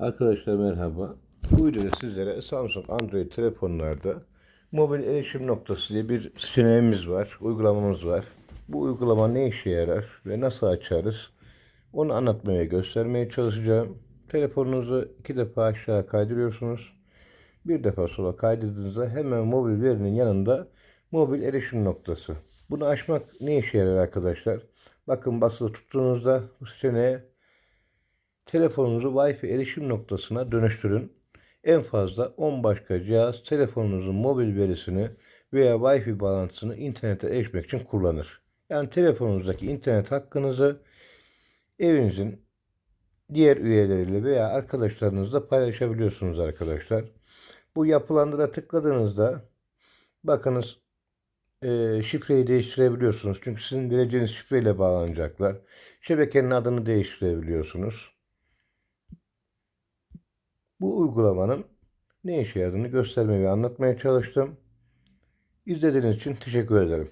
Arkadaşlar merhaba. Bu videoda sizlere Samsung Android telefonlarda mobil erişim noktası diye bir seçeneğimiz var, uygulamamız var. Bu uygulama ne işe yarar ve nasıl açarız? Onu anlatmaya, göstermeye çalışacağım. Telefonunuzu iki defa aşağı kaydırıyorsunuz. Bir defa sola kaydırdığınızda hemen mobil verinin yanında mobil erişim noktası. Bunu açmak ne işe yarar arkadaşlar? Bakın basılı tuttuğunuzda bu seçeneğe telefonunuzu Wi-Fi erişim noktasına dönüştürün. En fazla 10 başka cihaz telefonunuzun mobil verisini veya Wi-Fi bağlantısını internete erişmek için kullanır. Yani telefonunuzdaki internet hakkınızı evinizin diğer üyeleriyle veya arkadaşlarınızla paylaşabiliyorsunuz arkadaşlar. Bu yapılandıra tıkladığınızda bakınız e, şifreyi değiştirebiliyorsunuz. Çünkü sizin vereceğiniz şifreyle bağlanacaklar. Şebekenin adını değiştirebiliyorsunuz. Bu uygulamanın ne işe yaradığını göstermeye ve anlatmaya çalıştım. İzlediğiniz için teşekkür ederim.